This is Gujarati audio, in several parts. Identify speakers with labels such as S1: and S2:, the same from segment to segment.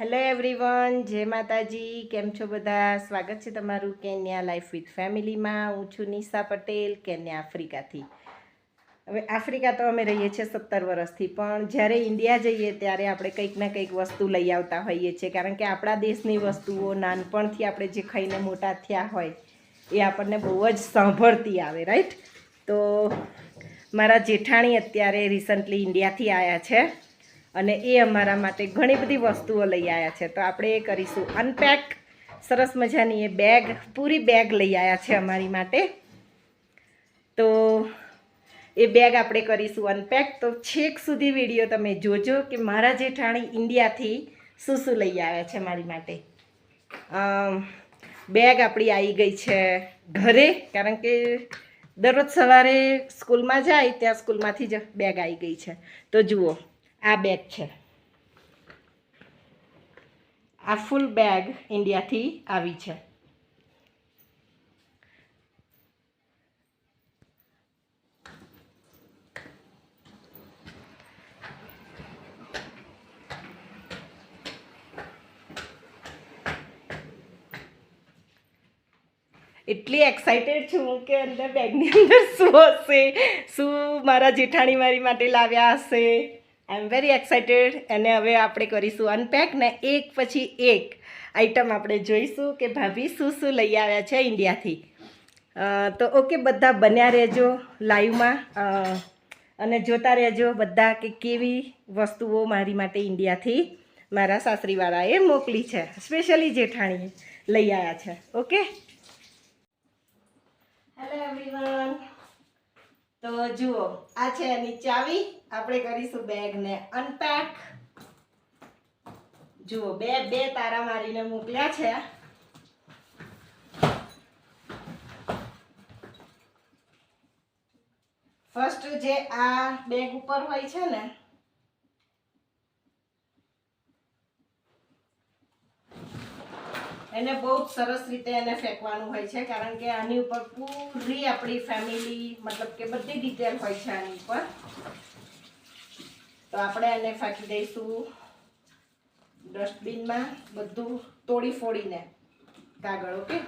S1: હેલો એવરીવન જય માતાજી. કેમ છો બધા? સ્વાગત છે તમારું કેન્યા લાઈફ વિથ ફેમિલીમાં હું છું નિશા પટેલ, કેન્યા આફ્રિકાથી. હવે આફ્રિકા તો અમે રહીએ છીએ સત્તર વર્ષથી, પણ જ્યારે ઇન્ડિયા જઈએ ત્યારે આપણે કંઈક ને કંઈક વસ્તુ લઈ આવતા હોઈએ છીએ, કારણ કે આપણા દેશની વસ્તુઓ નાનપણથી આપણે જે ખાઈને મોટા થયા હોય, એ આપણને બહુ જ સાંભળતી આવે રાઈટ તો મારા જેઠાણી અત્યારે રિસન્ટલી ઇન્ડિયાથી આવ્યા છે. અને એ અમારા માટે ઘણી બધી વસ્તુઓ લઈ આવ્યા છે. તો આપણે એ કરીશું. અનપેક સરસ મજાની એ બેગ પૂરી બેગ લઈ આવ્યા છે અમારી માટે. તો એ બેગ આપણે કરીશું અનપેક તો છેક સુધી વીડિયો તમે જોજો કે મારા જેઠાણી ઇન્ડિયાથી શું શું લઈ આવ્યા છે મારી માટે. બેગ આપણી આવી ગઈ છે ઘરે, કારણ કે દરરોજ સવારે સ્કૂલમાં જાય, ત્યાં સ્કૂલમાંથી જ બેગ આવી ગઈ છે. તો જુઓ. આ બેગ છે. આ ફૂલ બેગ ઇન્ડિયાથી આવી છે. એટલી એક્સાઇટેડ છું કે અંદર બેગની અંદર શું હશે? શું મારા જેઠાણી મારી માટે લાવ્યા હશે? આઈ એમ વેરી એક્સાઇટેડ અને હવે આપણે કરીશું અનપેક ને એક પછી એક આઈટમ આપણે જોઈશું કે ભાભી શું શું લઈ આવ્યા છે ઇન્ડિયાથી. તો ઓકે બધા બન્યા રહેજો લાઈવમાં અને જોતા રહેજો બધા કે કેવી વસ્તુઓ મારી માટે ઇન્ડિયાથી મારા સાસરીવાળાએ મોકલી છે. સ્પેશિયલી જેઠાણીએ લઈ આવ્યા છે. ઓકે હેલો એવરીવન તો જુઓ, આ છે એની ચાવી. આપણે કરીશું બેગને અનપેક જુઓ, બે બે તારા મારીને મોકલ્યા છે. ફર્સ્ટ જે આ બેગ ઉપર હોય છે ને એને બહુ સરસ રીતે એને ફેંકવાનું હોય છે, કારણ કે આની ઉપર પૂરી આપણી ફેમિલી મતલબ કે બધી ડિટેલ હોય છે આની ઉપર. તો આપણે એને ફેંકી દઈશું ડસ્ટબિનમાં બધું તોડી ફોડીને કાગળ, ઓકે?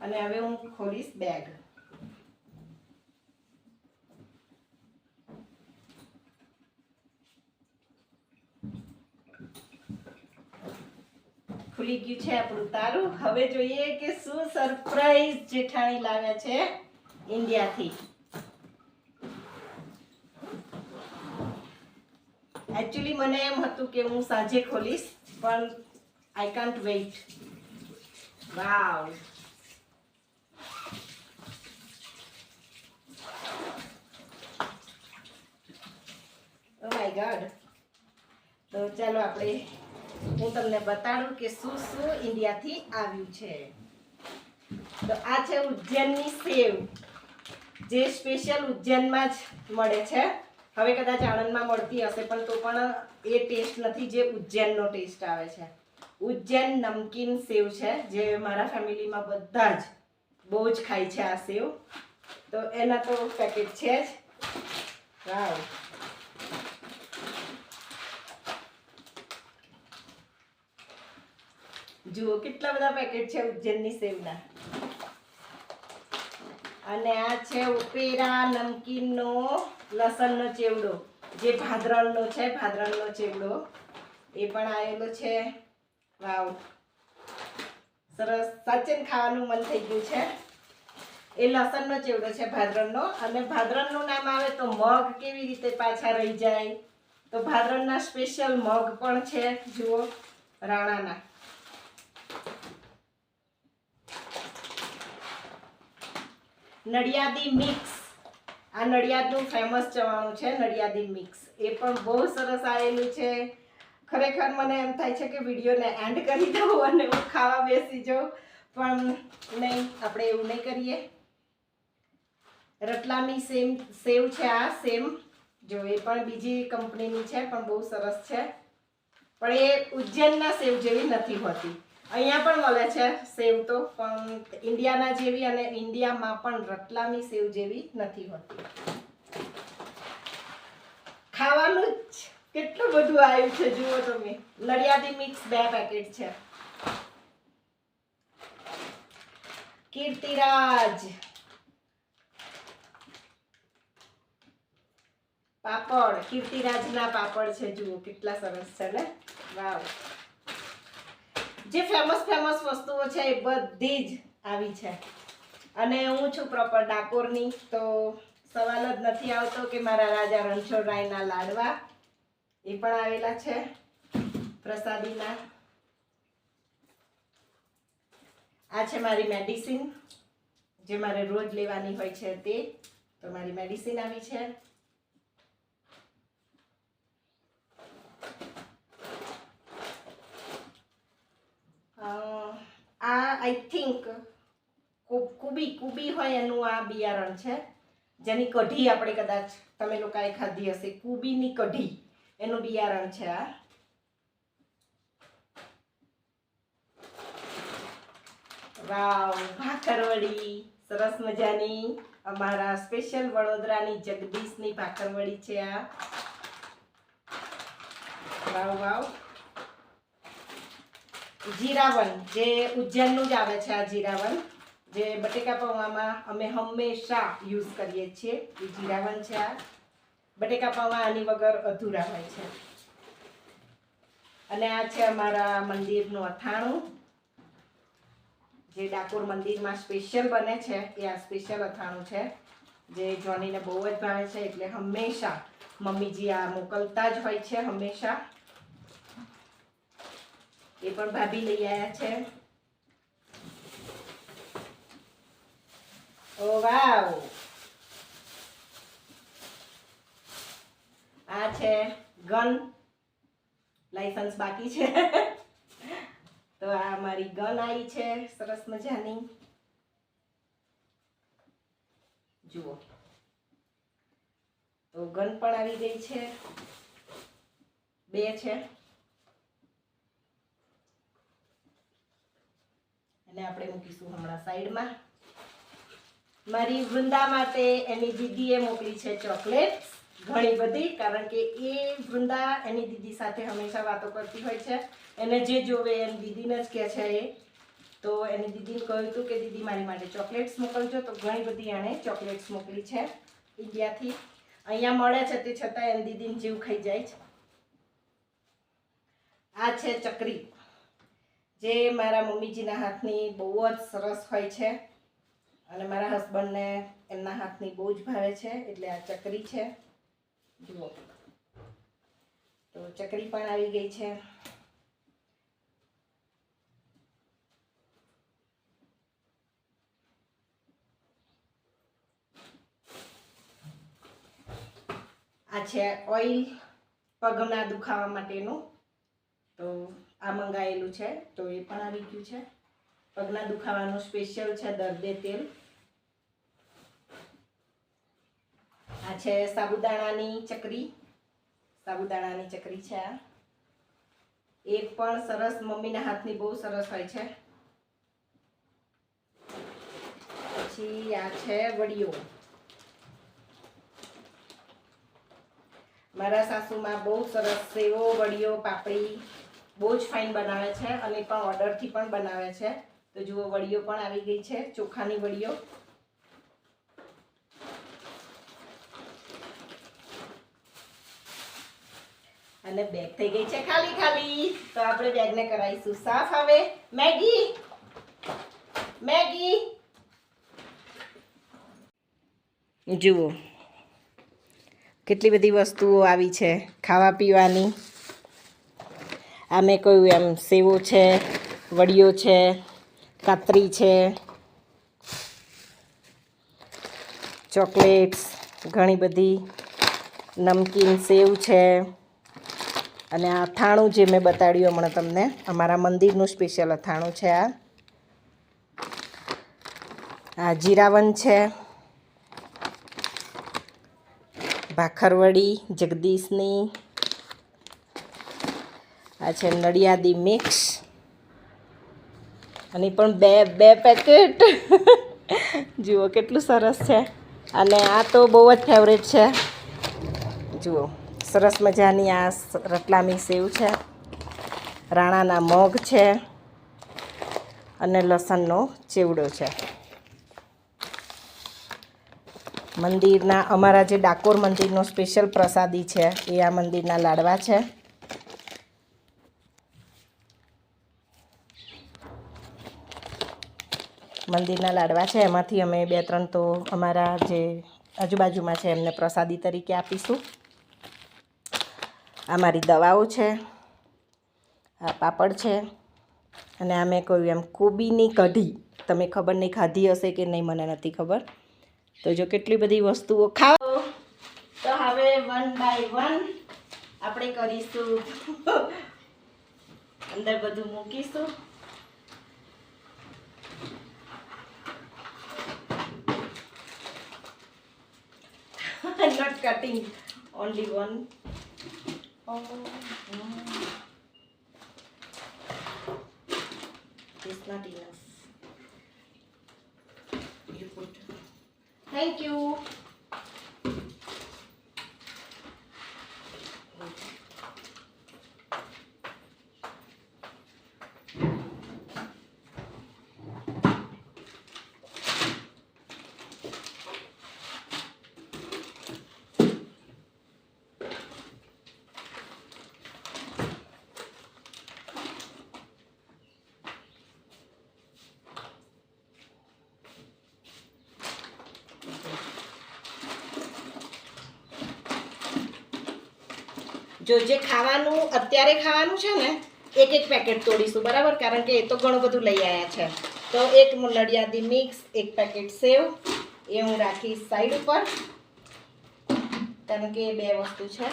S1: અને હવે હું ખોલીશ બેગ ખુલી ગયું છે આપણું તારું. હવે જોઈએ કે શું સરપ્રાઈઝ જેઠાણી લાવ્યા છે ઇન્ડિયાથી. એકચ્યુઅલી મને એમ હતું કે હું સાંજે ખોલીશ, પણ I can't wait wow oh my God તો ચાલો આપણે હું તમને બતાડું કે શું શું ઇન્ડિયાથી આવ્યું છે. તો આ છે ઉજ્જૈનની સેવ. જે સ્પેશિયલ ઉજ્જૈનમાં જ મળે છે. હવે કદાચ આણંદમાં મળતી હશે, પણ તો પણ એ ટેસ્ટ નથી જે ઉજ્જૈનનો ટેસ્ટ આવે છે. ઉજ્જૈન નમકીન સેવ છે, જે મારા ફેમિલીમાં બધા જ, બહુ જ ખાય છે આ સેવ. તો એના તો પેકેટ છે જ. વાવ. જુઓ, કેટલા બધા પેકેટ છે ઉજ્જૈનની સેવના. અને આ છે ઉપેરા નમકીનનો, લસણનો ચેવડો. જે ભાદરણનો છે, ભાદરણનો ચેવડો. એ પણ આવેલો છે. વાવ. સરસ. સાચે ને ખાવાનું મન થઈ ગયું છે. એ લસણનો ચેવડો છે ભાદરણનો. અને ભાદરણનું નામ આવે તો મગ કેવી રીતે પાછા રહી જાય? તો ભાદરણના સ્પેશિયલ મગ પણ છે. જુઓ, રાણાના. નડિયાદી મિક્સ. આ નડિયાદનું ફેમસ ચવાણું છે, નડિયાદી મિક્સ. એ પણ બહુ સરસ આવેલું છે. ખરેખર મને એમ થાય છે કે વિડીયોને એન્ડ કરી દઉં અને હું ખાવા બેસી જાઉં. પણ નહીં, આપણે એવું નહીં કરીએ. રતલામી સેમ, સેવ છે આ, સેમ. જો, એ પણ બીજી કંપનીની છે, પણ બહુ સરસ છે. પણ એ ઉજ્જૈનના સેવ જેવી નથી હોતી. અહીંયા પણ મળે છે સેવ તો, પણ ઇન્ડિયાના જેવી અને ઇન્ડિયામાં પણ રતલામી સેવ જેવી નથી હોતી. ખાવાનું જ કેટલું બધું આવ્યું છે, જુઓ તમે. નડિયાદી મિક્સ બે પેકેટ છે. કીર્તિરાજ. પાપડ. કીર્તિરાજના પાપડ છે, જુઓ, કેટલા સરસ છે ને. વાવ. જે ફેમસ ફેમસ વસ્તુઓ છે એ બધી જ આવી છે. અને હું છું પ્રોપર ડાકોરની, તો સવાલ જ નથી આવતો કે મારા રાજા રણછોડરાયના લાડવા એ પણ આવેલા છે પ્રસાદીના. આ છે મારી મેડિસિન જે મારે રોજ લેવાની હોય છે તે. તો મારી મેડિસિન આવી છે. આ આઈ થિંક કુબી કુબી હોય એનું આ બિયારણ છે. જેની કઢી આપણે કદાચ તમે લોકોએ ખાધી હશે. કુબીની કઢી એનું બિયારણ છે આ. વાવ, ભાખરવડી. સરસ મજાની અમારા સ્પેશિયલ વડોદરાની જગદીશની ભાખરવડી છે આ. વાવ વાવ. જીરાવન જે ઉજ્જૈનનું જ આવે છે આ જીરાવન જે બટેકા પૌવામાં અમે હંમેશા યુઝ કરીએ છીએ. એ જીરાવન છે આ. બટેકા પૌવા આની વગર અધૂરા હોય છે. અને આ છે અમારા મંદિરનું અથાણું. જે ડાકોર મંદિરમાં સ્પેશિયલ બને છે, એ આ સ્પેશિયલ અથાણું છે. જે જોનીને બહુ જ ભાવે છે, એટલે હંમેશા મમ્મીજી આ મોકલતા જ હોય છે, હંમેશા. એ પણ ભાભી લઈ આવ્યા છે. ઓ વાવ. આ છે ગન. લાયસન્સ બાકી છે. તો આ મારી ગન આવી છે. સરસ મજાની. જુઓ. તો ગન પણ આવી ગઈ છે. બે છે. અને આપણે મૂકીશું હમણાં સાઈડમાં. મારી વૃંદા માટે એની દીદીએ મોકલી છે ચોકલેટ્સ. ઘણી બધી, કારણ કે એ વૃંદા એની દીદી સાથે હંમેશા વાતો કરતી હોય છે. એને જે જોવે એની દીદીને જ કહે છે એ. તો એની દીદીને કહ્યું હતું કે દીદી મારી માટે ચોકલેટ્સ મોકલજો. તો ઘણી બધી એણે ચોકલેટ્સ મોકલી છે ઇન્ડિયાથી. અહીંયા મળે છે તે છતાં એની દીદીને જીવ ખાઈ જાય છે. આ છે ચકરી. જે મારા મમ્મીજીના હાથની બહુ જ સરસ હોય છે અને મારા હસબન્ડને એમના હાથની બહુ જ ભાવે છે, એટલે આ ચકરી છે. જુઓ. તો ચકરી પણ આવી ગઈ છે. આ છે ઓઇલ પગના દુખાવા માટેનું તો આ મંગાવેલું છે, તો એ પણ આવી ગયું છે. પગના દુખાવાનું સ્પેશિયલ છે, દર્દે તેલ. આ છે સાબુદાણાની ચકરી. સાબુદાણાની ચકરી છે આ. એ પણ સરસ, મમ્મીના હાથની બહુ સરસ હોય છે. પછી આ છે વડીઓ મારા સાસુમાં બહુ સરસ સેવો વડીઓ પાપડી. બહુ જ ફાઇન બનાવે છે. અને પણ ઓર્ડરથી પણ બનાવે છે. તો જુઓ વડીઓ પણ આવી ગઈ છે, ચોખાની વડીઓ અને બેગ થઈ ગઈ છે ખાલી ખાલી. તો આપણે બેગને કરાવીશું. સાફ હવે મેગી! મેગી! જુઓ, કેટલી બધી વસ્તુઓ આવી છે. ખાવા પીવાની આ મેં કહ્યું એમ સેવો છે, વડીયો છે, કાતરી છે, ચોકલેટ્સ, ઘણી બધી નમકીન સેવ છે. અને આ અથાણું જે મેં બતાડ્યું હમણાં તમને, અમારા મંદિરનું સ્પેશિયલ અથાણું છે આ. આ જીરાવન છે. ભાખરવડી, જગદીશની આ છે નડિયાદી મિક્સ. અને પણ બે બે પેકેટ. જુઓ કેટલું સરસ છે. અને આ તો બહુ જ ફેવરેટ છે. જુઓ, સરસ મજાની આ રતલામી સેવ છે. રાણાના મગ છે. અને લસણનો ચેવડો છે. મંદિરના અમારા જે ડાકોર મંદિરનો સ્પેશિયલ પ્રસાદી છે, એ આ મંદિરના લાડવા છે. મંદિરના લાડવા છે, એમાંથી અમે બે ત્રણ તો અમારા જે આજુબાજુમાં છે, એમને પ્રસાદી તરીકે આપીશું. આ મારી દવાઓ છે, આ પાપડ છે, અને આ મેં કહ્યું એમ કોબીની કઢી. તમે ખબર નહીં ખાધી હશે કે નહીં, મને નથી ખબર. તો જો કેટલી બધી વસ્તુઓ ખાઓ. તો હવે વન બાય વન આપણે કરીશું. અંદર બધું મૂકીશું. Not cutting. Only one. Oh no. it's not enough. You put. Thank you જો જે ખાવાનું અત્યારે ખાવાનું છે ને, એક એક પેકેટ તોડીશું, બરાબર? કારણ કે એ તો ઘણું બધું લઈ આવ્યા છે. તો એક નડિયાદી મિક્સ એક પેકેટ સેવ, એ હું રાખીશ સાઈડ ઉપર. કારણ કે એ બે વસ્તુ છે.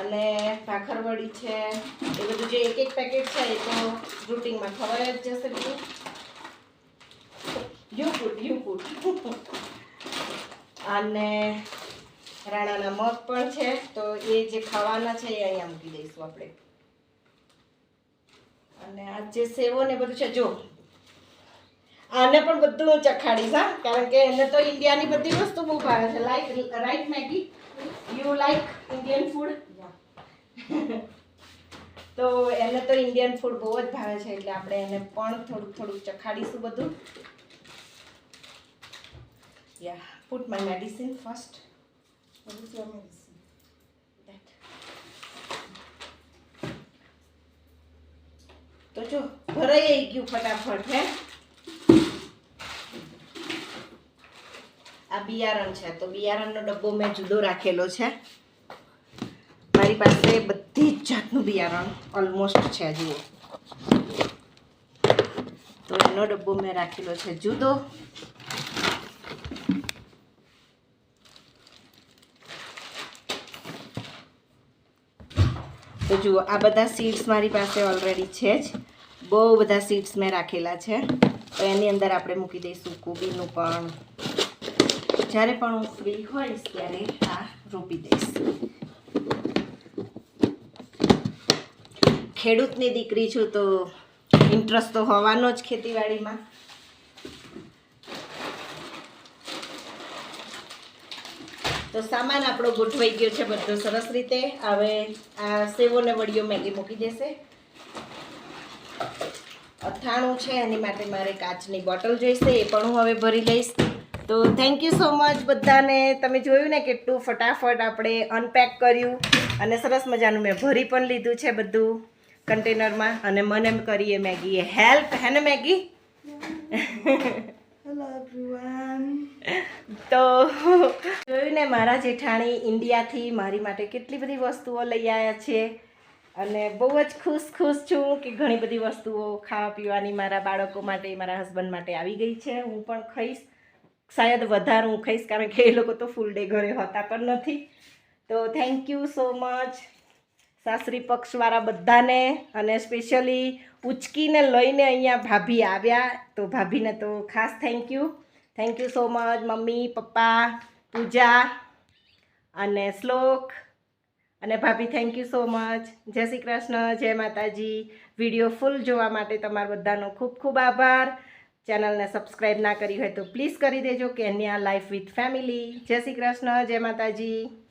S1: અને ભાખરવડી છે, એ બધું જે એક એક પેકેટ છે, એ તો રૂટિંગમાં ખવાય જ જશે બધું. યુ પુટ યુ પુટ અને રાણાના મગ પણ છે. તો એ જે ખાવાના છે એ અહીંયા મૂકી દઈશું આપણે. અને આ જે સેવો ને બધું છે, જો. આને પણ બધું હું ચખાડીશ, હા. કારણ કે એને તો ઇન્ડિયાની બધી વસ્તુ બહુ ભાવે છે. Like right Maggi you like Indian food તો એને તો ઇન્ડિયન ફૂડ બહુ જ ભાવે છે, એટલે આપણે એને પણ થોડુંક થોડુંક ચખાડીશું બધું. Yeah, put my medicine first. What is your medicine? That. તો જો ભરાઈ ગયું ફટાફટ હે આ બિયારણ છે તો બિયારણનો ડબ્બો મેં જુદો રાખેલો છે મારી પાસે બધી જ જાતનું બિયારણ ઓલમોસ્ટ છે જુઓ તો એનો ડબ્બો મેં રાખેલો છે જુદો તો જુઓ, આ બધા સીડ્સ મારી પાસે ઓલરેડી છે જ. બહુ બધા સીડ્સ મેં રાખેલા છે. તો એની અંદર આપણે મૂકી દઈશું કોબીનું પણ. જ્યારે પણ હું ફ્રી હોઈશ ત્યારે આ રોપી દઈશ. ખેડૂતની દીકરી છું તો ઇન્ટરેસ્ટ તો હોવાનો જ ખેતીવાડીમાં. તો સામાન આપણો ગોઠવાઈ ગયો છે બધો સરસ રીતે. હવે આ સેવો ને વડીઓ મેગી મૂકી દેશે. અથાણું છે, એની માટે મારે કાચની બોટલ જોઈશે, એ પણ હું હવે ભરી લઈશ. તો થેન્ક યુ સો મચ બધાને. તમે જોયું ને કેટલું ફટાફટ આપણે અનપેક કર્યું અને સરસ મજાનું મેં ભરી પણ લીધું છે બધું કન્ટેનરમાં અને મને કરીએ મેગીએ. હેલ્પ હે ને મેગી. તો જોયું ને મારા જેઠાણી ઇન્ડિયાથી મારી માટે કેટલી બધી વસ્તુઓ લઈ આવ્યા છે. અને બહુ જ ખુશ ખુશ છું કે ઘણી બધી વસ્તુઓ ખાવા પીવાની મારા બાળકો માટે, મારા હસબન્ડ માટે આવી ગઈ છે. હું પણ ખાઈશ. શાયદ વધારે હું ખાઈશ, કારણ કે એ લોકો તો ફૂલ ડે ઘરે હોતા પણ નથી. તો થેન્ક યુ સો મચ સાસરી પક્ષવાળા બધાને અને સ્પેશિયલી ઉચકીને લઈને અહીંયા ભાભી આવ્યા. તો ભાભીને તો ખાસ thank you thank you so much mummy, પપ્પા, પૂજા અને શ્લોક. અને ભાભી થેન્ક યુ સો મચ જય શ્રી કૃષ્ણ, જય માતાજી. વીડિયો ફૂલ જોવા માટે તમારા બધાનો ખૂબ ખૂબ આભાર. ચેનલને સબસ્ક્રાઈબ ના કરી હોય તો પ્લીઝ કરી દેજો કેન્યા લાઈફ વિથ ફેમિલી જય શ્રી કૃષ્ણ, જય માતાજી.